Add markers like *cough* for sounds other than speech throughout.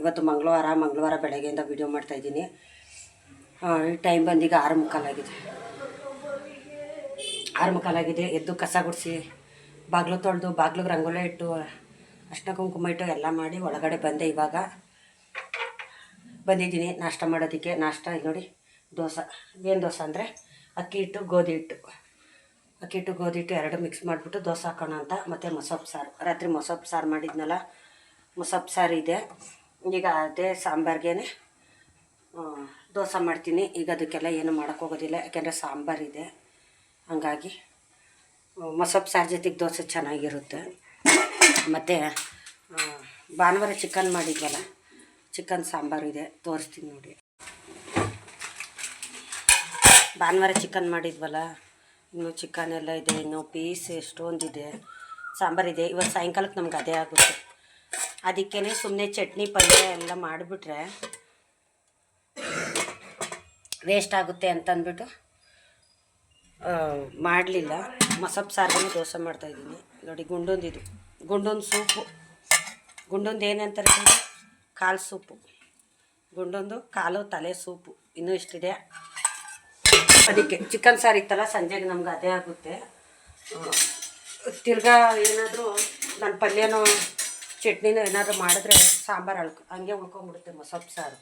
ಇವತ್ತು ಮಂಗಳವಾರ ಮಂಗಳವಾರ ಬೆಳಗ್ಗೆಯಿಂದ ವಿಡಿಯೋ ಮಾಡ್ತಾಯಿದ್ದೀನಿ ಟೈಮ್ ಬಂದೀಗ ಆರು ಮುಕ್ಕಾಲಾಗಿದೆ ಆರು ಮುಕ್ಕಾಲಾಗಿದೆ ಎದ್ದು ಕಸ ಗುಡಿಸಿ, ಬಾಗಿಲು ತೊಳೆದು, ಬಾಗಿಲಿಗೆ ರಂಗೋಲೆ ಇಟ್ಟು ಅಷ್ಟ ಕುಂಕುಮ ಇಟ್ಟು ಎಲ್ಲ ಮಾಡಿ ಒಳಗಡೆ ಬಂದೆ ಇವಾಗ. ಬಂದಿದ್ದೀನಿ ನಾಷ್ಟ ಮಾಡೋದಕ್ಕೆ. ನಾಷ್ಟ ನೋಡಿ, ದೋಸೆ. ಏನು ದೋಸೆ ಅಂದರೆ? ಅಕ್ಕಿ ಹಿಟ್ಟು, ಗೋಧಿ ಹಿಟ್ಟು. ಅಕ್ಕಿ ಹಿಟ್ಟು, ಗೋಧಿ ಹಿಟ್ಟು ಎರಡು ಮಿಕ್ಸ್ ಮಾಡಿಬಿಟ್ಟು ದೋಸೆ ಹಾಕೋಣ ಅಂತ. ಮತ್ತು ಮೊಸಪ್ಪು ಸಾರು. ರಾತ್ರಿ ಮೊಸಪ್ಪು ಸಾರು ಮಾಡಿದ್ನಲ್ಲ ಮೊಸಪ್ಪು ಸಾರು ಇದೆ. ಈಗ ಅದೇ ಸಾಂಬಾರ್ಗೆ ದೋಸೆ ಮಾಡ್ತೀನಿ. ಈಗ ಅದಕ್ಕೆಲ್ಲ ಏನು ಮಾಡೋಕ್ಕೋಗೋದಿಲ್ಲ ಯಾಕೆಂದರೆ ಸಾಂಬಾರಿದೆ ಹಂಗಾಗಿ ಮೊಸಪ್ಪು ಸಾರು ಜೊತೆಗೆ ದೋಸೆ ಚೆನ್ನಾಗಿರುತ್ತೆ. ಮತ್ತು ಭಾನುವಾರ ಚಿಕನ್ ಮಾಡಿದ್ವಲ್ಲ ಚಿಕನ್ ಸಾಂಬಾರು ಇದೆ. ತೋರಿಸ್ತೀನಿ ನೋಡಿ. ಭಾನುವಾರ ಚಿಕನ್ ಮಾಡಿದ್ವಲ್ಲ, ಇನ್ನು ಚಿಕನ್ ಎಲ್ಲ ಇದೆ, ಇನ್ನು ಪೀಸ್ ಎಷ್ಟೊಂದಿದೆ. ಸಾಂಬಾರಿದೆ ಇವತ್ತು ಸಾಯಂಕಾಲಕ್ಕೆ ನಮ್ಗೆ ಅದೇ ಆಗುತ್ತೆ. ಅದಕ್ಕೇ ಸುಮ್ಮನೆ ಚಟ್ನಿ ಪಲ್ಯ ಎಲ್ಲ ಮಾಡಿಬಿಟ್ರೆ ವೇಸ್ಟ್ ಆಗುತ್ತೆ ಅಂತಂದ್ಬಿಟ್ಟು ಮಾಡಲಿಲ್ಲ. ಮಸಪ್ ಸಾರಿಗೆ ದೋಸೆ ಮಾಡ್ತಾಯಿದ್ದೀನಿ ನೋಡಿ ಗುಂಡೊಂದಿದು ಗುಂಡೊಂದು ಸೂಪು. ಗುಂಡೊಂದು ಏನಂತಾರೆ? ಕಾಲು ಸೂಪು. ಗುಂಡೊಂದು ಕಾಲು ತಲೆ ಸೂಪು. ಇನ್ನೂ ಇಷ್ಟಿದೆ. ಅದಕ್ಕೆ ಚಿಕನ್ ಸಾರು ಇತ್ತಲ್ಲ, ಸಂಜೆಗೆ ನಮ್ಗೆ ಅದೇ ಆಗುತ್ತೆ. ತಿರ್ಗಾ ಏನಾದರೂ ನನ್ನ ಪಲ್ಯನೋ ಚಟ್ನಿನೋ ಏನಾದರೂ ಮಾಡಿದ್ರೆ ಸಾಂಬಾರು ಅಳ್ಕೊ, ಹಂಗೆ ಉಳ್ಕೊಂಬಿಡುತ್ತೆ ಮೊಸಪ್ಪು ಸಾರು.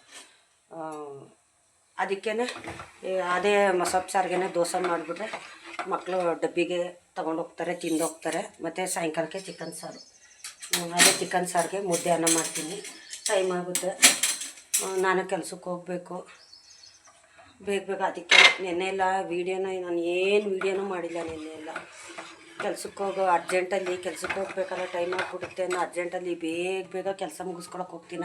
ಅದಕ್ಕೇ ಅದೇ ಮೊಸಪ್ಪು ಸಾರಿಗೇನೆ ದೋಸೆ ಮಾಡಿಬಿಟ್ರೆ ಮಕ್ಕಳು ಡಬ್ಬಿಗೆ ತೊಗೊಂಡು ಹೋಗ್ತಾರೆ, ತಿಂದು ಹೋಗ್ತಾರೆ. ಮತ್ತು ಸಾಯಂಕಾಲಕ್ಕೆ ಚಿಕನ್ ಸಾರು. ಅದೇ ಚಿಕನ್ ಸಾರಿಗೆ ಮುದ್ದೆ ಅನ್ನ ಮಾಡ್ತೀನಿ. ಟೈಮ್ ಆಗುತ್ತೆ. ನಾನು ಕೆಲಸಕ್ಕೆ ಹೋಗಬೇಕು. ಬೇಗ ಬೇಗ ಅದಕ್ಕೆ ನೆನ್ನೆ ಎಲ್ಲ ವೀಡಿಯೋನ, ನಾನು ಏನು ವೀಡಿಯೋನೂ ಮಾಡಿಲ್ಲ ನೆನ್ನೆ ಎಲ್ಲ. ಕೆಲ್ಸಕ್ಕೆ ಹೋಗೋ ಅರ್ಜೆಂಟಲ್ಲಿ, ಕೆಲ್ಸಕ್ಕೆ ಹೋಗ್ಬೇಕಲ್ಲ ಟೈಮ್ ಆಗಿಬಿಡುತ್ತೆ ಅನ್ನೋ ಅರ್ಜೆಂಟಲ್ಲಿ ಬೇಗ ಬೇಗ ಕೆಲಸ ಮುಗಿಸ್ಕೊಳಕ್ಕೆ ಹೋಗ್ತೀನ.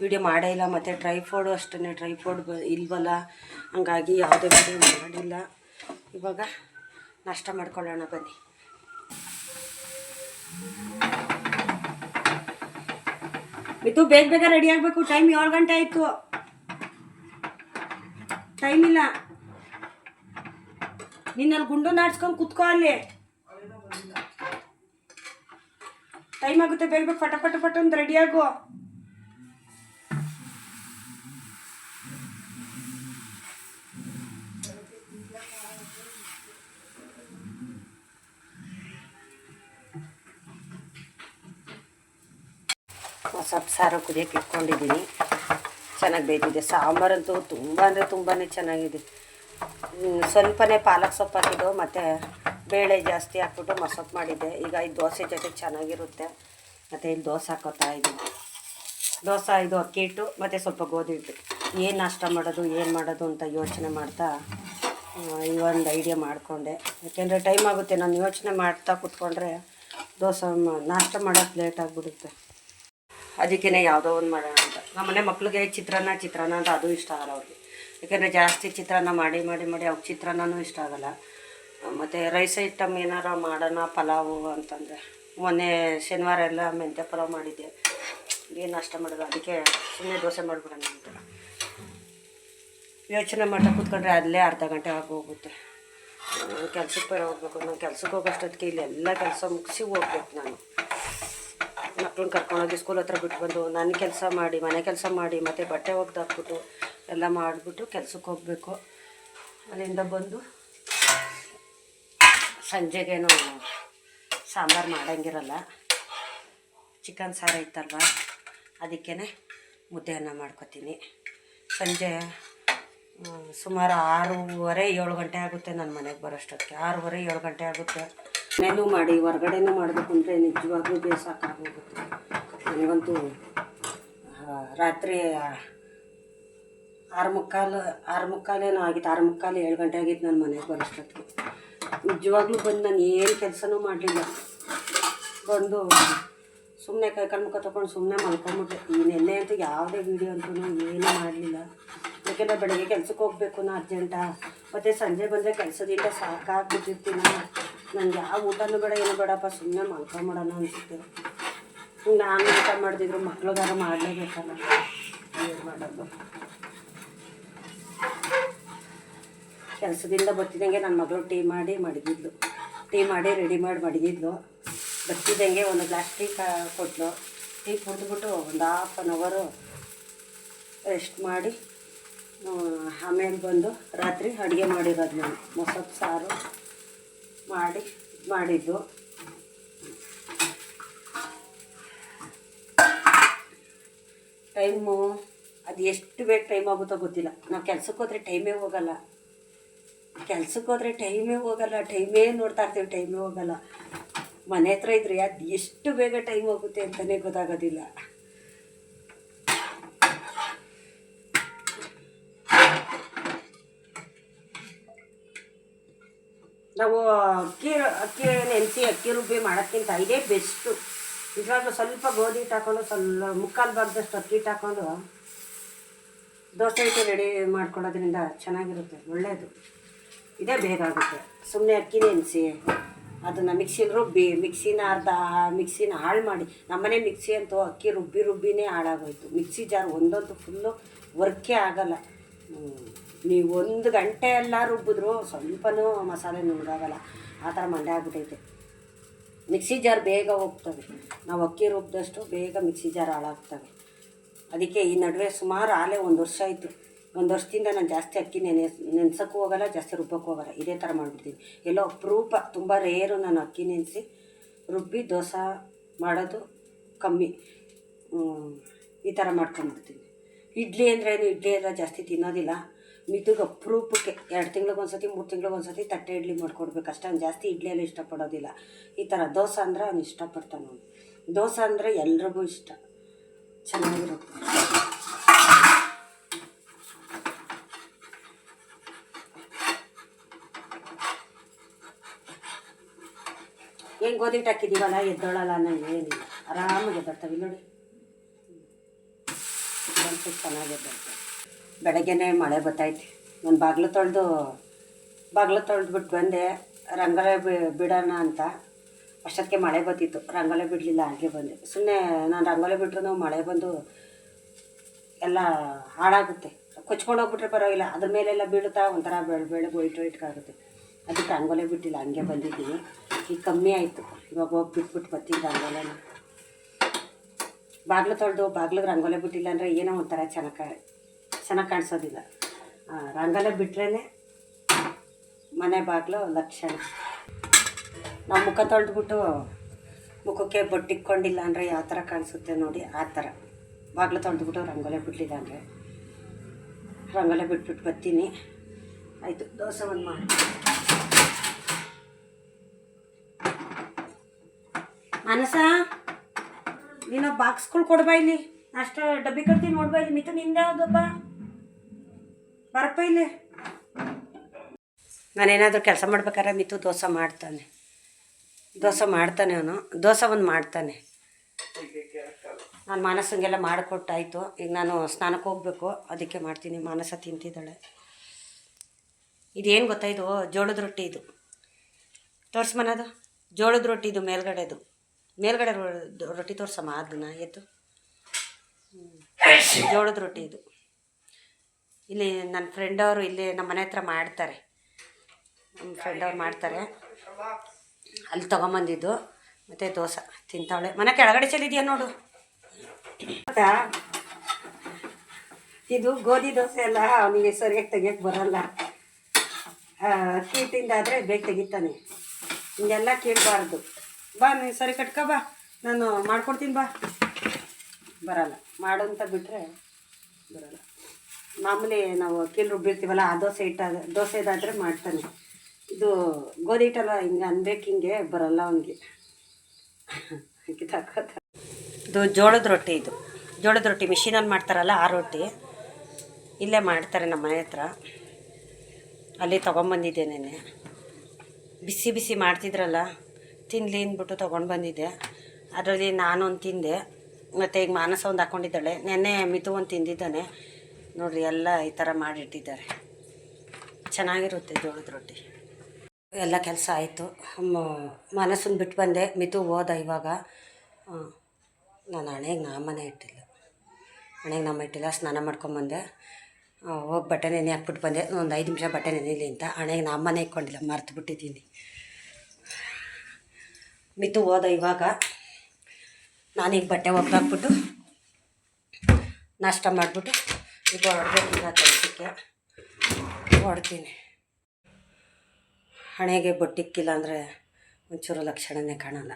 ವೀಡಿಯೋ ಮಾಡೇ ಇಲ್ಲ, ಮತ್ತು ಫುಡ್ ಅಷ್ಟೇ ಡ್ರೈ ಬ ಇಲ್ವಲ್ಲ? ಹಂಗಾಗಿ ಯಾವುದೇ ವೀಡಿಯೋ ಮಾಡಿಲ್ಲ. ಇವಾಗ ನಾಷ್ಟ ಮಾಡ್ಕೊಳ್ಳೋಣ, ಬನ್ನಿ. ಇದು ಬೇಗ ಬೇಗ ರೆಡಿ ಆಗಬೇಕು. ಟೈಮ್ ಏಳು ಗಂಟೆ ಆಯಿತು. ಟೈಮ್ ಇಲ್ಲ. ನಿನ್ನಲ್ಲಿ ಗುಂಡು ನಾಡ್ಸ್ಕೊಂಡು ಕುತ್ಕೋ ಅಲ್ಲಿ. ಟೈಮ್ ಆಗುತ್ತೆ, ಬೇಗ ಪಟ ಪಟ ಪಟ ಅಂತ ರೆಡಿ ಆಗು. ಸ್ವಲ್ಪ ಸಾರು ಕುದಿಯಕ್ಕೆ ಇಟ್ಕೊಂಡಿದ್ದೀನಿ. ಚೆನ್ನಾಗಿ ಬೇಯ್ತಿದೆ ಸಾಂಬಾರಂತೂ ತುಂಬ ಅಂದರೆ ತುಂಬಾ ಚೆನ್ನಾಗಿದೆ. ಸ್ವಲ್ಪನೇ ಪಾಲಕ್ ಸೊಪ್ಪು ಹಾಕಿದ್ದು, ಮತ್ತು ಬೇಳೆ ಜಾಸ್ತಿ ಹಾಕ್ಬಿಟ್ಟು ಮಸೊಪ್ಪು ಮಾಡಿದ್ದೆ. ಈಗ ಈ ದೋಸೆ ಜೊತೆ ಚೆನ್ನಾಗಿರುತ್ತೆ. ಮತ್ತು ಇಲ್ಲಿ ದೋಸೆ ಹಾಕೋತಾ ಇದ್ದೀನಿ. ದೋಸೆ ಇದು ಅಕ್ಕಿ ಹಿಟ್ಟು, ಮತ್ತು ಸ್ವಲ್ಪ ಗೋಧಿ ಹಿಟ್ಟು. ಏನು ನಾಷ್ಟ ಮಾಡೋದು, ಏನು ಮಾಡೋದು ಅಂತ ಯೋಚನೆ ಮಾಡ್ತಾ ಈ ಒಂದು ಐಡಿಯಾ ಮಾಡಿಕೊಂಡೆ. ಯಾಕೆಂದರೆ ಟೈಮ್ ಆಗುತ್ತೆ. ನಾನು ಯೋಚನೆ ಮಾಡ್ತಾ ಕೂತ್ಕೊಂಡ್ರೆ ದೋಸೆ ನಾಷ್ಟ ಮಾಡೋಕ್ಕೆ ಲೇಟ್ ಆಗಿಬಿಡುತ್ತೆ. ಅದಕ್ಕೇ ಯಾವುದೋ ಒಂದು ಮಾಡೋಣ ಅಂತ. ನಮ್ಮ ಮನೆ ಮಕ್ಳಿಗೆ ಚಿತ್ರಾನ್ನ ಚಿತ್ರಾನ್ನ ಅಂತ ಅದು ಇಷ್ಟ ಆಗಲ್ಲ ಅವ್ರಿಗೆ. ಯಾಕೆಂದರೆ ಜಾಸ್ತಿ ಚಿತ್ರಾನ್ನ ಮಾಡಿ ಮಾಡಿ ಮಾಡಿ ಅವ್ರಿಗೆ ಚಿತ್ರಾನ್ನನೂ ಇಷ್ಟ ಆಗಲ್ಲ. ಮತ್ತು ರೈಸ್ ಐಟಮ್ ಏನಾರ ಮಾಡೋಣ, ಪಲಾವು ಅಂತಂದರೆ. ಮೊನ್ನೆ ಶನಿವಾರ ಎಲ್ಲ ಮೆಂತ್ಯ ಪಲಾವ್ ಮಾಡಿದ್ದೆ. ಏನು ನಷ್ಟ ಮಾಡೋದು? ಅದಕ್ಕೆ ಸುಮ್ಮನೆ ದೋಸೆ ಮಾಡಿಬಿಡೋಣ ಅಂತ. ಯೋಚನೆ ಮಾಡ್ತಾ ಕೂತ್ಕೊಂಡ್ರೆ ಅಲ್ಲೇ ಅರ್ಧ ಗಂಟೆ ಆಗೋಗುತ್ತೆ ಕೆಲ್ಸಕ್ಕೆ ಬೇರೆ ಹೋಗ್ಬೇಕು. ನಾನು ಕೆಲ್ಸಕ್ಕೆ ಹೋಗೋಷ್ಟೊತ್ತಿಗೆ ಎಲ್ಲ ಕೆಲಸ ಮುಗಿಸಿ ಹೋಗ್ಬೇಕು ನಾನು. ಮಕ್ಳನ್ನ ಕರ್ಕೊಂಡೋಗಿ ಸ್ಕೂಲ್ ಹತ್ರ ಬಿಟ್ಟು ಬಂದು ನನ್ನ ಕೆಲಸ ಮಾಡಿ, ಮನೆ ಕೆಲಸ ಮಾಡಿ, ಮತ್ತು ಬಟ್ಟೆ ಒಗ್ದು ಹಾಕ್ಬಿಟ್ಟು ಎಲ್ಲ ಮಾಡಿಬಿಟ್ಟು ಕೆಲ್ಸಕ್ಕೆ ಹೋಗಬೇಕು. ಅಲ್ಲಿಂದ ಬಂದು ಸಂಜೆಗೇನು ಸಾಂಬಾರು ಮಾಡಂಗಿರಲ್ಲ. ಚಿಕನ್ ಸಾರು ಐತಲ್ವ? ಅದಕ್ಕೇ ಮುದ್ದೆ ಅನ್ನ ಮಾಡ್ಕೊತೀನಿ. ಸಂಜೆ ಸುಮಾರು ಆರೂವರೆ, ಏಳು ಗಂಟೆ ಆಗುತ್ತೆ ನನ್ನ ಮನೆಗೆ ಬರೋಷ್ಟೊತ್ತಿಗೆ ಆರೂವರೆ, ಏಳು ಗಂಟೆ ಆಗುತ್ತೆ. ಮನೇನೂ ಮಾಡಿ, ಹೊರಗಡೆನೂ ಮಾಡಬೇಕು ಅಂದರೆ ನಿಜವಾಗ್ಲೂ ಬೇಸಾಕಾಗೋಗುತ್ತೆ ನನಗಂತೂ ರಾತ್ರಿ ಆರು ಮುಕ್ಕಾಲು ಆರು ಮುಕ್ಕಾಲೇನೋ ಆಗಿತ್ತು. ಆರು ಮುಕ್ಕಾಲು ಏಳು ಗಂಟೆ ಆಗಿತ್ತು ನನ್ನ ಮನೆಗೆ ಬರೋಷ್ಟೊತ್ತಿಗೆ ನಿಜವಾಗ್ಲೂ ಬಂದು ನಾನು ಏನು ಕೆಲಸನೂ ಮಾಡಲಿಲ್ಲ. ಬಂದು ಸುಮ್ಮನೆ ಕೈ ಮುಖ ತೊಗೊಂಡು ಸುಮ್ಮನೆ ಮಲ್ಕೊಂಬಿಟ್ಟೆ ಈ ನೆನ್ನೆ ಅಂತೂ ಯಾವುದೇ ವೀಡಿಯೋ ಅಂತೂ ಏನೂ ಮಾಡಲಿಲ್ಲ. ಯಾಕೆಂದರೆ ಬೆಳಗ್ಗೆ ಕೆಲ್ಸಕ್ಕೆ ಹೋಗ್ಬೇಕು ನಾನು ಅರ್ಜೆಂಟಾ ಮತ್ತು ಸಂಜೆ ಬಂದರೆ ಕೆಲಸದಿಂದ ಸಾಕಾಗ್ಬಿಟ್ಟಿರ್ತೀನಿ ನನಗೆ ಯಾವ ಊಟನೂ ಬೇಡ, ಏನು ಬೇಡಪ್ಪ ಸುಮ್ಮನೆ ಮಲ್ಕೊಂಬಿಡೋಣ ಅನಿಸುತ್ತೆ. ನಾನು ಊಟ ಮಾಡಿದ್ರು ಮಕ್ಳಿಗಾರ ಮಾಡಲೇಬೇಕಲ್ಲ. ಏನು ಮಾಡೋದು? ಕೆಲಸದಿಂದ ಬರ್ತಿದ್ದಂಗೆ ನನ್ನ ಮಗಳು ಟೀ ಮಾಡಿ ಮಡಗಿದ್ಲು. ಟೀ ಮಾಡಿ ರೆಡಿ ಮಾಡಿ ಮಡಗಿದ್ಲು. ಬರ್ತಿದ್ದಂಗೆ ಒಂದು ಗ್ಲಾಸ್ ಟೀ ಕಾ ಕೊಟ್ಲು. ಟೀ ಕುಡಿದ್ಬಿಟ್ಟು ಒಂದು ಹಾಫ್ ಆನ್ ಅವರು ರೆಸ್ಟ್ ಮಾಡಿ ಆಮೇಲೆ ಬಂದು ರಾತ್ರಿ ಅಡುಗೆ ಮಾಡಿರೋದು ನಾನು. ಮೊಸರು, ಸಾರು ಮಾಡಿ ಮಾಡಿದ್ದು. ಟೈಮು, ಅದು ಎಷ್ಟು ಬೇಗ ಟೈಮ್ ಆಗುತ್ತೋ ಗೊತ್ತಿಲ್ಲ. ನಾವು ಕೆಲಸಕ್ಕೆ ಹೋದರೆ ಟೈಮೇ ಹೋಗಲ್ಲ. ಕೆಲ್ಸಕ್ಕೆ ಹೋದ್ರೆ ಟೈಮೇ ಹೋಗಲ್ಲ ಟೈಮೇ ನೋಡ್ತಾ ಇರ್ತೀವಿ ಟೈಮೇ ಹೋಗಲ್ಲ. ಮನೆ ಹತ್ರ ಇದ್ರೆ ಅದು ಎಷ್ಟು ಬೇಗ ಟೈಮ್ ಹೋಗುತ್ತೆ ಅಂತಲೇ ಗೊತ್ತಾಗೋದಿಲ್ಲ. ನಾವು ಅಕ್ಕಿ ಅಕ್ಕಿ ನೆನೆಸಿ ಅಕ್ಕಿ ರುಬ್ಬಿ ಮಾಡೋಕ್ಕಿಂತ ಇದೇ ಬೆಸ್ಟು ಇದರಲ್ಲೂ ಸ್ವಲ್ಪ ಗೋಧಿ ಹಾಕೊಂಡು ಸ್ವಲ್ಪ ಮುಕ್ಕಾಲು ಭಾಗದಷ್ಟು ಅಕ್ಕಿ ಹಿಟ್ಟು ಹಾಕೊಂಡು ದೋಸೆ ಹಿಟ್ಟು ರೆಡಿ ಮಾಡ್ಕೊಳ್ಳೋದ್ರಿಂದ ಚೆನ್ನಾಗಿರುತ್ತೆ ಒಳ್ಳೆಯದು ಇದೇ ಬೇಗ ಆಗುತ್ತೆ ಸುಮ್ಮನೆ ಅಕ್ಕಿ ನೆನೆಸಿ ಅದನ್ನು ಮಿಕ್ಸಿನ ರುಬ್ಬಿ, ಮಿಕ್ಸಿನ ಅರ್ಧ, ಮಿಕ್ಸಿನ ಹಾಳು ಮಾಡಿ, ನಮ್ಮನೆ ಮಿಕ್ಸಿ ಅಂತೂ ಅಕ್ಕಿ ರುಬ್ಬಿ ರುಬ್ಬಿನೇ ಹಾಳಾಗೋಯ್ತು. ಮಿಕ್ಸಿ ಜಾರ್ ಒಂದೊಂದು ಫುಲ್ಲು ವರ್ಕೇ ಆಗಲ್ಲ. ನೀವು ಒಂದು ಗಂಟೆ ಎಲ್ಲ ರುಬ್ಬಿದ್ರು ಸ್ವಲ್ಪನೂ ಮಸಾಲೆ ನುಂಗಾಗಲ್ಲ ಆ ಥರ ಮಂಡೆ ಆಗ್ಬಿಟ್ಟೈತೆ ಮಿಕ್ಸಿ ಜಾರ್ ಬೇಗ ಹೋಗ್ತವೆ. ನಾವು ಅಕ್ಕಿ ರುಬ್ಬಿದಷ್ಟು ಬೇಗ ಮಿಕ್ಸಿ ಜಾರ್ ಹಾಳಾಗ್ತವೆ. ಅದಕ್ಕೆ ಈ ನಡುವೆ ಸುಮಾರು ಆಲೇ ಒಂದು ವರ್ಷ ಆಯಿತು. ಒಂದು ವರ್ಷದಿಂದ ನಾನು ಜಾಸ್ತಿ ಅಕ್ಕಿ ನೆನೆ, ನೆನ್ಸೋಕ್ಕೂ ಹೋಗಲ್ಲ, ಜಾಸ್ತಿ ರುಬ್ಬಕ್ಕೂ ಹೋಗಲ್ಲ. ಇದೇ ಥರ ಮಾಡಿಬಿಡ್ತೀನಿ. ಎಲ್ಲೋ ಅಪರೂಪ ತುಂಬ ರೇರು ನಾನು ಅಕ್ಕಿ ನೆನೆಸಿ ರುಬ್ಬಿ ದೋಸೆ ಮಾಡೋದು ಕಮ್ಮಿ. ಈ ಥರ ಮಾಡ್ಕೊಂಡ್ಬಿಡ್ತೀನಿ. ಇಡ್ಲಿ ಅಂದ್ರೇನು ಇಡ್ಲಿ ಎಲ್ಲ ಜಾಸ್ತಿ ತಿನ್ನೋದಿಲ್ಲ. ಮಿದುಗೆ ಅಪರೂಪಕ್ಕೆ ಎರಡು ತಿಂಗ್ಳಿಗೆ ಒಂದ್ಸತಿ, ಮೂರು ತಿಂಗ್ಳಿಗೆ ಒಂದ್ಸತಿ ತಟ್ಟೆ ಇಡ್ಲಿ ಮಾಡ್ಕೊಡ್ಬೇಕು. ಅಷ್ಟೇ ಅವ್ನು ಜಾಸ್ತಿ ಇಡ್ಲಿ ಎಲ್ಲ ಇಷ್ಟಪಡೋದಿಲ್ಲ. ಈ ಥರ ದೋಸೆ ಅಂದರೆ ಅವ್ನು ಇಷ್ಟಪಡ್ತಾನೆ ಅವನು ದೋಸೆ ಅಂದರೆ ಎಲ್ರಿಗೂ ಇಷ್ಟ. ಚೆನ್ನಾಗಿರುತ್ತೆ. ಗೋಧಿ ಹಾಕಿದ್ದೀವಲ್ಲ ಎದ್ದೋಳಲ್ಲ ಅನ್ನೋ ಏನಿಲ್ಲ ಆರಾಮಾಗಿ ಬರ್ತವೆ ನೋಡಿ. ಚೆನ್ನಾಗಿ ಎದ್ದೋಳ್ತವೆ ಬೆಳಗ್ಗೆನೇ ಮಳೆ ಬತ್ತೈತೆ. ನಾನು ಬಾಗಿಲು ತೊಳೆದು, ಬಾಗಿಲು ತೊಳೆದ್ಬಿಟ್ಟು ಬಂದೆ, ರಂಗೋಲೆ ಬಿಡೋಣ ಅಂತ. ಅಷ್ಟೊತ್ತಿಗೆ ಮಳೆ ಬತ್ತಿತ್ತು ರಂಗೋಲೆ ಬಿಡಲಿಲ್ಲ, ಹಾಗೆ ಬಂದೆ. ಸುಮ್ಮನೆ ನಾನು ರಂಗೋಲೆ ಬಿಟ್ಟರು ಮಳೆ ಬಂದು ಎಲ್ಲ ಹಾಳಾಗುತ್ತೆ. ಕೊಚ್ಕೊಂಡು ಹೋಗ್ಬಿಟ್ರೆ ಪರವಾಗಿಲ್ಲ. ಅದ್ರ ಮೇಲೆಲ್ಲ ಬೀಳುತ್ತಾ ಒಂಥರ ಬೆಳೆ ಬೆಳೆ ಒಯ್ಟ್ ವೈಟ್ ಆಗುತ್ತೆ ಅದಕ್ಕೆ ರಂಗೋಲೆ ಬಿಟ್ಟಿಲ್ಲ ಹಂಗೆ ಬಂದಿದ್ದೀನಿ. ಈಗ ಕಮ್ಮಿ ಆಯಿತು. ಇವಾಗ ಹೋಗಿ ಬಿಟ್ಬಿಟ್ಟು ಬರ್ತೀನಿ ರಂಗೋಲೆನ ಬಾಗಿಲು ತೊಳೆದು ಬಾಗಿಲಿಗೆ ರಂಗೋಲೆ ಬಿಟ್ಟಿಲ್ಲ ಅಂದರೆ ಏನೋ ಒಂಥರ ಚೆನ್ನಾಗಿ ಚೆನ್ನಾಗಿ ಕಾಣಿಸೋದಿಲ್ಲ. ರಂಗೋಲೆ ಬಿಟ್ರೇ ಮನೆ ಬಾಗಿಲು ಲಕ್ಷಣ. ನಾವು ಮುಖ ತೊಳೆದ್ಬಿಟ್ಟು ಮುಖಕ್ಕೆ ಬೊಟ್ಟಿಕ್ಕೊಂಡಿಲ್ಲ ಅಂದರೆ ಯಾವ ಥರ ಕಾಣಿಸುತ್ತೆ ನೋಡಿ ಆ ಥರ. ಬಾಗಿಲು ತೊಳೆದ್ಬಿಟ್ಟು ರಂಗೋಲೆ ಬಿಡಲಿಲ್ಲ ಅಂದರೆ. ರಂಗೋಲೆ ಬಿಟ್ಬಿಟ್ಟು ಬರ್ತೀನಿ. ಆಯಿತು ದೋಸೆ ಒಂದು ಮಾಡಿ. ಮನಸ ನೀನು ಬಾಕ್ಸ್ಗಳು ಕೊಡ್ಬಾ ಇಲ್ಲಿ. ಅಷ್ಟು ಡಬ್ಬಿ ಕಟ್ತೀನಿ ನೋಡ್ಬಾ ಇಲ್ಲಿ. ಮಿತು ನಿಂದ ಯಾವುದಪ್ಪ ಬರಪ್ಪ ಇಲ್ಲಿ. ನಾನೇನಾದರೂ ಕೆಲಸ ಮಾಡ್ಬೇಕಾದ್ರೆ ಮಿತು ದೋಸೆ ಮಾಡ್ತಾನೆ. ದೋಸೆ ಮಾಡ್ತಾನೆ ಅವನು. ದೋಸೆ ಒಂದು ಮಾಡ್ತಾನೆ. ನಾನು ಮಾನಸಂಗೆಲ್ಲ ಮಾಡಿಕೊಟ್ಟಾಯಿತು. ಈಗ ನಾನು ಸ್ನಾನಕ್ಕೆ ಹೋಗ್ಬೇಕು. ಅದಕ್ಕೆ ಮಾಡ್ತೀನಿ. ಮಾನಸ ತಿಂತಿದ್ದಾಳೆ. ಇದೇನು ಗೊತ್ತಾಯಿತು ಜೋಳದ ರೊಟ್ಟಿ ಇದು. ತೋರಿಸ್ಮನದು ಜೋಳದ ರೊಟ್ಟಿ ಇದು ಮೇಲ್ಗಡೆದು. ಮೇಲ್ಗಡೆ ರೊ- ರೊಟ್ಟಿ ತೋರ್ಸಮ್ಮ ಅದನ್ನ ಎದ್ದು. ಜೋಳದ ರೊಟ್ಟಿ ಇದು. ಇಲ್ಲಿ ನನ್ನ ಫ್ರೆಂಡ್ ಅವರು ಇಲ್ಲಿ ನಮ್ಮ ಮನೆ ಹತ್ರ ಮಾಡ್ತಾರೆ. ನಮ್ಮ ಫ್ರೆಂಡ್ ಅವ್ರು ಮಾಡ್ತಾರೆ. ಅಲ್ಲಿ ತೊಗೊಂಬಂದಿದ್ದು. ಮತ್ತು ದೋಸೆ ತಿಂತಾವಳೆ ಮನೆ ಕೆಳಗಡೆ ಚೆಲ್ಲಿದ್ಯಾ ನೋಡು. ಗೊತ್ತಾ? ಇದು ಗೋಧಿ ದೋಸೆ ಎಲ್ಲ ಅವನಿಗೆ ಸರಿಯಾಗಿ ತೆಗಿಯಕ್ಕೆ ಬರಲ್ಲ. ಅಕ್ಕಿ ಹಿಟ್ಟಿಂದಾದರೆ ಬೇಗ ತೆಗಿತಾನೆ. ಹಿಂಗೆಲ್ಲ ಕೇಳಬಾರ್ದು. ಬಾ ನೀನು ಸರಿ ಕಟ್ಕೊ, ಬಾ. ನಾನು ಮಾಡ್ಕೊಡ್ತೀನಿ, ಬಾ. ಬರಲ್ಲ. ಮಾಡೋಂತ ಬಿಟ್ಟರೆ ಬರಲ್ಲ. ಮಾಮೂಲಿ ನಾವು ಅಕ್ಕಿ ರುಬ್ಬಿರ್ತೀವಲ್ಲ ಆ ದೋಸೆ ಹಿಟ್ಟ ದೋಸೆದಾದರೆ ಮಾಡ್ತಾನೆ. ಇದು ಗೋಧಿ ಹಿಟ್ಟಲ್ಲ ಹಿಂಗೆ ಅನ್ಬೇಕು, ಹಿಂಗೆ ಬರಲ್ಲ ಅವನಿಗೆ. ಇದು ಜೋಳದ ರೊಟ್ಟಿ ಇದು. ಜೋಳದ ರೊಟ್ಟಿ ಮಿಷಿನಲ್ಲಿ ಮಾಡ್ತಾರಲ್ಲ, ಆ ರೊಟ್ಟಿ. ಇಲ್ಲೇ ಮಾಡ್ತಾರೆ ನಮ್ಮ ಮನೆ ಹತ್ರ. ಅಲ್ಲಿ ತೊಗೊಂಬಂದಿದ್ದೆ ನೆನೆ ಬಿಸಿ ಬಿಸಿ ಮಾಡ್ತಿದ್ರಲ್ಲ. ತಿನ್ನಲಿ ಅಂದ್ಬಿಟ್ಟು ತೊಗೊಂಡು ಬಂದಿದ್ದೆ. ಅದರಲ್ಲಿ ನಾನೊಂದು ತಿಂದೆ. ಮತ್ತು ಈಗ ಮಾನಸ ಒಂದು ಹಾಕ್ಕೊಂಡಿದ್ದಾಳೆ ನೆನ್ನೆ ಮಿತು ಒಂದು ತಿಂದಿದ್ದಾನೆ. ನೋಡಿರಿ ಎಲ್ಲ ಈ ಥರ ಮಾಡಿಟ್ಟಿದ್ದಾರೆ. ಚೆನ್ನಾಗಿರುತ್ತೆ ಜೋಳದ ರೊಟ್ಟಿ. ಎಲ್ಲ ಕೆಲಸ ಆಯಿತು. ಮನಸ್ಸನ್ನು ಬಿಟ್ಟು ಬಂದೆ. ಮಿತು ಹೋದ ಇವಾಗ. ನಾನು ಹಣೆಗೆ ನಾಮನೇ ಇಟ್ಟಿಲ್ಲ. ಹಣೆಗೆ ನಮ್ಮ ಇಟ್ಟಿಲ್ಲ. ಸ್ನಾನ ಮಾಡ್ಕೊಂಬಂದೆ ಹೋಗಿ ಬಟ್ಟೆ ನೆನೆ ಹಾಕ್ಬಿಟ್ಟು ಬಂದೆ. ಒಂದು ಐದು ನಿಮಿಷ ಬಟ್ಟೆ ನೆನೆಯಲಿ ಅಂತ. ಹಣೆಗೆ ನಾಮನೇ ಇಟ್ಕೊಂಡಿಲ್ಲ. ಮರ್ತು ಬಿಟ್ಟಿದ್ದೀನಿ. ಮಿತು ಹೋದ ಇವಾಗ. ನಾನೀಗ ಬಟ್ಟೆ ಒಗ್ದಾಕ್ಬಿಟ್ಟು ನಾಷ್ಟ ಮಾಡಿಬಿಟ್ಟು ಈಗ ಹೊಡೆದಿಲ್ಲ ಕೆಲಸಕ್ಕೆ ಹೊಡ್ತೀನಿ. ಹಣೆಗೆ ಬೊಟ್ಟಿಕ್ಕಿಲ್ಲ ಅಂದರೆ ಒಂಚೂರು ಲಕ್ಷಣನೇ ಕಾಣಲ್ಲ.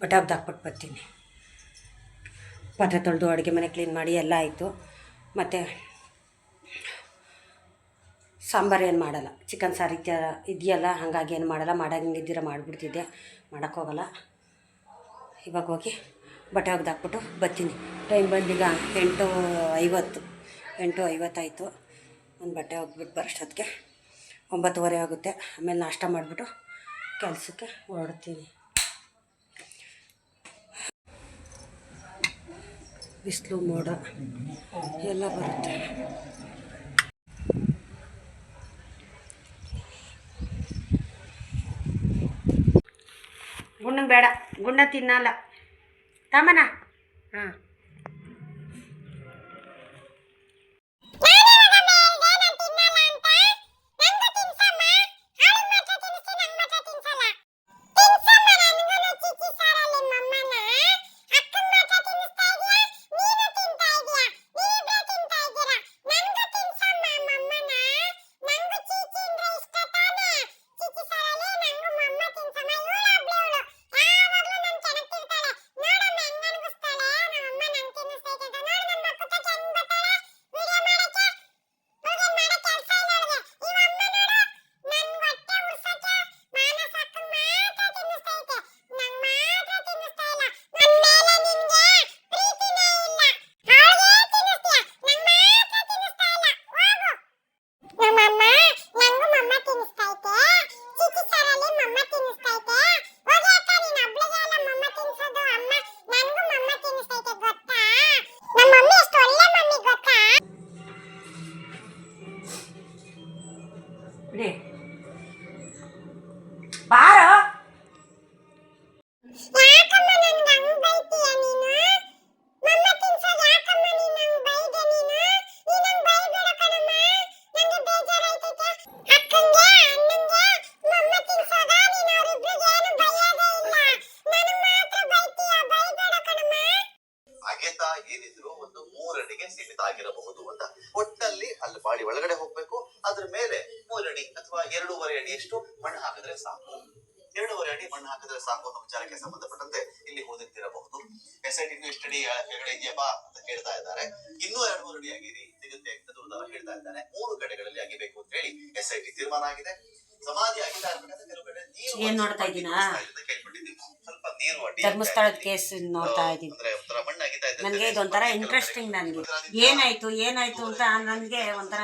ಬಟ್ಟೆ ಹಬ್ದಾಕ್ಬಿಟ್ಟು ಬರ್ತೀನಿ. ಪಾತ್ರೆ ತೊಳೆದು ಅಡುಗೆ ಮನೆ ಕ್ಲೀನ್ ಮಾಡಿ ಎಲ್ಲ ಆಯಿತು. ಮತ್ತು ಸಾಂಬಾರು ಏನು ಮಾಡಲ್ಲ. ಚಿಕನ್ ಸಾರು ಇತ್ಯ, ಇದೆಯಲ್ಲ, ಹಾಗಾಗಿ ಏನು ಮಾಡಲ್ಲ. ಮಾಡಂಗಿದ್ದೀರ ಮಾಡಿಬಿಡ್ತಿದ್ದೆ ಮಾಡೋಕ್ಕೋಗಲ್ಲ ಇವಾಗ ಹೋಗಿ ಬಟ್ಟೆ ಒಗ್ದು ಹಾಕ್ಬಿಟ್ಟು ಬರ್ತೀನಿ. ಟೈಮ್ ಬಂದೀಗ ಎಂಟು ಐವತ್ತು, ಎಂಟು ಐವತ್ತಾಯಿತು. ಒಂದು ಬಟ್ಟೆ ಒಗ್ಬಿಟ್ಟು ಬರೋಷ್ಟೊತ್ತಿಗೆ ಒಂಬತ್ತುವರೆ ಆಗುತ್ತೆ. ಆಮೇಲೆ ನಾಷ್ಟ ಮಾಡಿಬಿಟ್ಟು ಕೆಲಸಕ್ಕೆ ಹೊರಡ್ತೀನಿ. ಬಿಸಿಲು ಮೋಡ ಎಲ್ಲ ಬರುತ್ತೆ. ಬೇಡ ಗುಂಡ ತಿನ್ನಲ್ಲ ತಮ್ಮನ ಹಾಂ ಸಂಬಂಧಪಟ್ಟಂತೆ ಇಲ್ಲಿ ಓದಿರ್ತಿರಬಹುದು S I T study Hegde ಇದೆಯಪ್ಪ ಅಂತ ಕೇಳ್ತಾ ಇದ್ದಾರೆ. ಇನ್ನೂ ಎರಡು ಮೂರು ಅಡಿ ಆಗಿರಿ ಸಿಗುತ್ತೆ ಅಂತ ಹೇಳ್ತಾ ಇದ್ದಾರೆ. ಮೂರು ಕಡೆಗಳಲ್ಲಿ ಆಗಿಬೇಕು ಅಂತ ಹೇಳಿ ಎಸ್ ಐ ಟಿ ತೀರ್ಮಾನ ಆಗಿದೆ. ಸಮಾಧಿ ಆಗಿಲ್ಲ ಇರ್ಬೇಕಾದ್ರೆ ಕೆಲವು ಕಡೆ ಏನ್ ನೋಡ್ತಾ ಇದ್ದೀನಾ? ಸ್ವಲ್ಪ ನೀರು ಅಡ್ಡಿ ಧರ್ಮಸ್ಥಳದ ಕೇಸ್ ನೋಡ್ತಾ ಇದ್ದೀನಿ ಅಂದ್ರೆ ಒಂಥರ ಮಣ್ಣು ಅಗಿತಾ ಇದೆ ನನಗೆ ಇದೊಂಥರ ಇಂಟ್ರೆಸ್ಟಿಂಗ್ ನನಗೆ. ಏನಾಯ್ತು ಏನಾಯ್ತು ಅಂತ ನನಗೆ ಒಂಥರ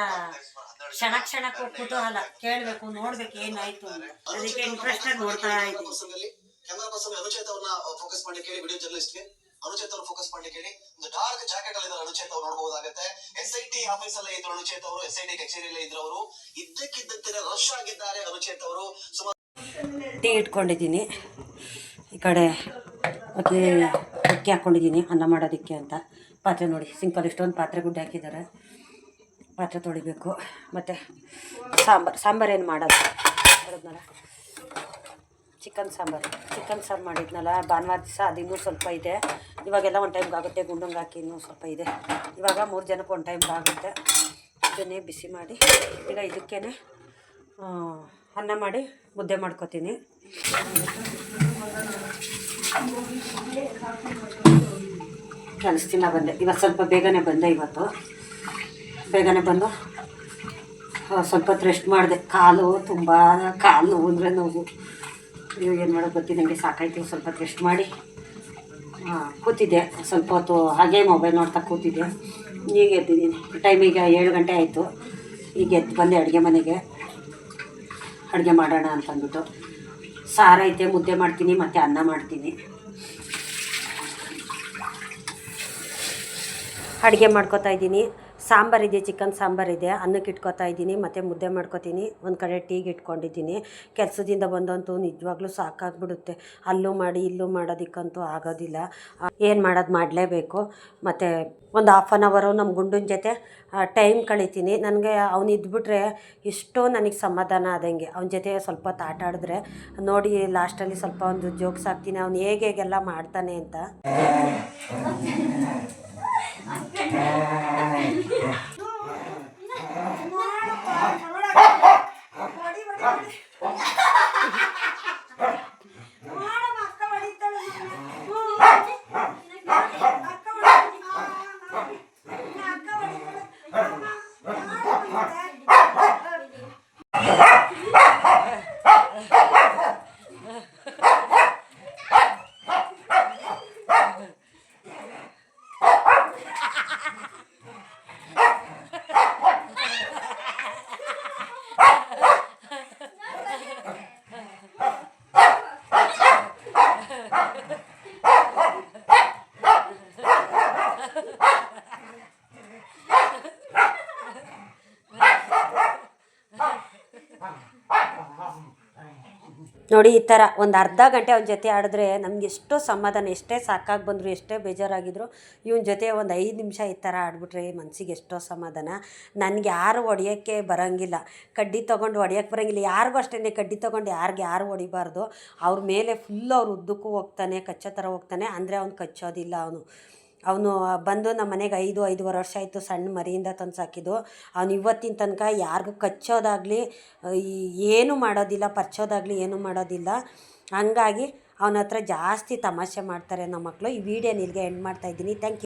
ಕ್ಷಣ ಕ್ಷಣಕ್ಕೂ ಕುತೂಹಲ. ಕೇಳಬೇಕು ನೋಡ್ಬೇಕು ಏನಾಯ್ತು ಅಂತ. ಅದಕ್ಕೆ ಇಂಟ್ರೆಸ್ಟ್ ನೋಡ್ತಾ ಇದ್ದೀನಿ ಕ್ಯಾಮರಾ ಪರ್ಸನ್ ಅನುಚೇತ ಅವ್ರನ್ನ ಫೋಕಸ್ ಮಾಡ್ಲಿಕ್ಕೆ ಹೇಳಿ ವಿಡಿಯೋ ಜರ್ನಲಿಸ್ಟ್ಗೆ ಅನುಚೇತ ಅವ್ರು ಫೋಕಸ್ ಮಾಡ್ಲಿಕ್ಕೆ ಹೇಳಿ, ಒಂದು ಡಾರ್ಕ್ ಜಾಕೆಟ್ ಅಲ್ಲಿ ಅನುಚೇತ ಅವ್ರು ನೋಡಬಹುದಾಗತ್ತೆ ಎಸ್ ಐ ಟಿ ಆಫೀಸ್ ಅಲ್ಲೇ ಇದ್ರು ಅನುಚೇತ ಅವರು ಎಸ್ ಐ ಟಿ ಕಚೇರಿಯಲ್ಲೇ ಇದ್ರು ಅವರು. ಇದ್ದಕ್ಕಿದ್ದಂತೆ ರಶ್ ಆಗಿದ್ದಾರೆ ಅನುಚೇತ ಅವರು. ಸುಮಾರು ಟೀ ಇಟ್ಕೊಂಡಿದ್ದೀನಿ. ಈ ಕಡೆ ಅಕ್ಕಿ ಅಕ್ಕಿ ಹಾಕ್ಕೊಂಡಿದ್ದೀನಿ ಅನ್ನ ಮಾಡೋದಕ್ಕೆ ಅಂತ. ಪಾತ್ರೆ ನೋಡಿ, ಸಿಂಪಲ್ ಇಷ್ಟೊಂದು ಪಾತ್ರೆ ಗುಡ್ಡೆ ಹಾಕಿದ್ದಾರೆ. ಪಾತ್ರೆ ತೊಳಿಬೇಕು. ಮತ್ತು ಸಾಂಬಾರು ಸಾಂಬಾರು ಏನು ಮಾಡೋದು? ಹೇಳಿದ್ನಲ್ಲ ಚಿಕನ್ ಸಾಂಬಾರು. ಚಿಕನ್ ಸಾರು ಮಾಡಿದ್ನಲ್ಲ, ಭಾನುವಾರ ದಿವಸ ಅದಿನ್ನೂ ಸ್ವಲ್ಪ ಇದೆ. ಇವಾಗೆಲ್ಲ ಒಂದು ಟೈಮ್ಗೆ ಆಗುತ್ತೆ, ಗುಂಡಂಗೆ ಹಾಕಿ ಇನ್ನೂ ಸ್ವಲ್ಪ ಇದೆ. ಇವಾಗ ಮೂರು ಜನಕ್ಕೆ ಒಂದು ಟೈಮ್ಗೆ ಆಗುತ್ತೆ. ಇದನ್ನೇ ಬಿಸಿ ಮಾಡಿ, ಈಗ ಇದಕ್ಕೇ ಅನ್ನ ಮಾಡಿ ಮುದ್ದೆ ಮಾಡ್ಕೊತೀನಿ. ಕೆಲಸದಿಂದ ಬಂದೆ. ಇವತ್ತು ಸ್ವಲ್ಪ ಬೇಗನೆ ಬಂದೆ ಇವತ್ತು. ಬೇಗನೆ ಬಂದು ಸ್ವಲ್ಪ ಹೊತ್ತು ರೆಸ್ಟ್ ಮಾಡಿದೆ. ಕಾಲು ತುಂಬ, ಕಾಲು ಅಂದರೆ ನೋವು. ನೀವು ಏನು ಮಾಡೋದು ಗೊತ್ತಿದ್ದಂಗೆ ನನಗೆ ಸಾಕಾಯ್ತು, ಸ್ವಲ್ಪ ಟೆಸ್ಟ್ ಮಾಡಿ. ಕೂತಿದ್ದೆ. ಸ್ವಲ್ಪ ಹೊತ್ತು ಹಾಗೆ ಮೊಬೈಲ್ ನೋಡ್ತಾ ಕೂತಿದ್ದೆ. ಈಗ ಎದ್ದಿದ್ದೀನಿ. ಟೈಮ್ ಈಗ ಏಳು ಗಂಟೆ ಆಯಿತು. ಈಗ ಎದ್ದು ಬಂದೆ ಅಡುಗೆ ಮನೆಗೆ. ಅಡುಗೆ ಮಾಡೋಣ ಅಂತಂದ್ಬಿಟ್ಟು ಸಾರೈತೆ ಮುದ್ದೆ ಮಾಡ್ತೀನಿ, ಮತ್ತು ಅನ್ನ ಮಾಡ್ತೀನಿ. ಅಡುಗೆ ಮಾಡ್ಕೊತಾ ಇದ್ದೀನಿ. ಸಾಂಬಾರಿದೆ, ಚಿಕನ್ ಸಾಂಬಾರಿದೆ, ಅನ್ನಕ್ಕೆ ಇಟ್ಕೊತಾ ಇದ್ದೀನಿ, ಮತ್ತು ಮುದ್ದೆ ಮಾಡ್ಕೊತೀನಿ, ಒಂದು ಕಡೆ ಟೀಗೆ ಇಟ್ಕೊಂಡಿದ್ದೀನಿ. ಕೆಲಸದಿಂದ ಬಂದಂತೂ ನಿಜವಾಗ್ಲೂ ಸಾಕಾಗ್ಬಿಡುತ್ತೆ. ಅಲ್ಲೂ ಮಾಡಿ, ಇಲ್ಲೂ ಮಾಡೋದಕ್ಕಂತೂ ಆಗೋದಿಲ್ಲ. ಏನು ಮಾಡೋದು ಮಾಡಲೇಬೇಕು. ಮತ್ತು ಒಂದು ಹಾಫ್ ಆನ್ ಅವರು ನಮ್ಮ ಗುಂಡನ ಜೊತೆ ಟೈಮ್ ಕಳಿತೀನಿ. ನನಗೆ ಅವ್ನು ಇದ್ಬಿಟ್ರೆ ಎಷ್ಟೋ ನನಗೆ ಸಮಾಧಾನ ಆದಂಗೆ. ಅವನ ಜೊತೆ ಸ್ವಲ್ಪ ಹೊತ್ತು ಆಟ ಆಡಿದ್ರೆ, ನೋಡಿ ಲಾಸ್ಟಲ್ಲಿ ಸ್ವಲ್ಪ ಒಂದು ಜೋಕ್ಸ್ ಹಾಕ್ತೀನಿ. ಅವ್ನು ಹೇಗೆ ಹೇಗೆಲ್ಲ ಮಾಡ್ತಾನೆ ಅಂತ. *laughs* ನೋಡಿ, ಈ ಥರ ಒಂದು ಅರ್ಧ ಗಂಟೆ ಅವನ ಜೊತೆ ಆಡಿದ್ರೆ ನಮ್ಗೆ ಎಷ್ಟೋ ಸಮಾಧಾನ, ಎಷ್ಟೇ ಸಾಕಾಗಿ ಬಂದರು, ಎಷ್ಟೇ ಬೇಜಾರಾಗಿದ್ರು, ಇವನ ಜೊತೆ ಒಂದು ಐದು ನಿಮಿಷ ಈ ಥರ ಆಡಿಬಿಟ್ರೆ ಮನಸ್ಸಿಗೆ ಎಷ್ಟೋ ಸಮಾಧಾನ. ನನಗೆ ಯಾರು ಹೊಡಿಯೋಕ್ಕೆ ಬರೋಂಗಿಲ್ಲ. ಕಡ್ಡಿ ತೊಗೊಂಡು ಹೊಡಿಯೋಕ್ಕೆ ಬರೋಂಗಿಲ್ಲ. ಯಾರಿಗೂ ಅಷ್ಟೇ ಕಡ್ಡಿ ತೊಗೊಂಡು ಯಾರಿಗೆ ಯಾರು ಹೊಡಿಬಾರ್ದು. ಅವ್ರ ಮೇಲೆ ಫುಲ್ ಅವ್ರ ಉದ್ದಕ್ಕೂ ಹೋಗ್ತಾನೆ, ಕಚ್ಚೋ ಥರ ಹೋಗ್ತಾನೆ, ಅಂದರೆ ಅವ್ನು ಕಚ್ಚೋದಿಲ್ಲ ಅವನು. ಅವನು ಬಂದು ನಮ್ಮ ಮನೆಗೆ ಐದು, ಐದುವರೆ ವರ್ಷ ಆಯಿತು ಸಣ್ಣ ಮರಿಯಿಂದ ತಂದು ಸಾಕಿದ್ದು. ಅವನು ಇವತ್ತಿನ ತನಕ ಯಾರಿಗೂ ಕಚ್ಚೋದಾಗಲಿ ಏನು ಮಾಡೋದಿಲ್ಲ, ಪರ್ಚೋದಾಗಲಿ ಏನು ಮಾಡೋದಿಲ್ಲ. ಹಂಗಾಗಿ ಅವನ ಹತ್ರ ಜಾಸ್ತಿ ತಮಾಷೆ ಮಾಡ್ತಾರೆ ನಮ್ಮ ಮಕ್ಕಳು ಈ ವಿಡಿಯೋ ನಿಲ್ಗೆ ಎಂಡ್ ಮಾಡ್ತಾಯಿದ್ದೀನಿ ಥ್ಯಾಂಕ್ ಯು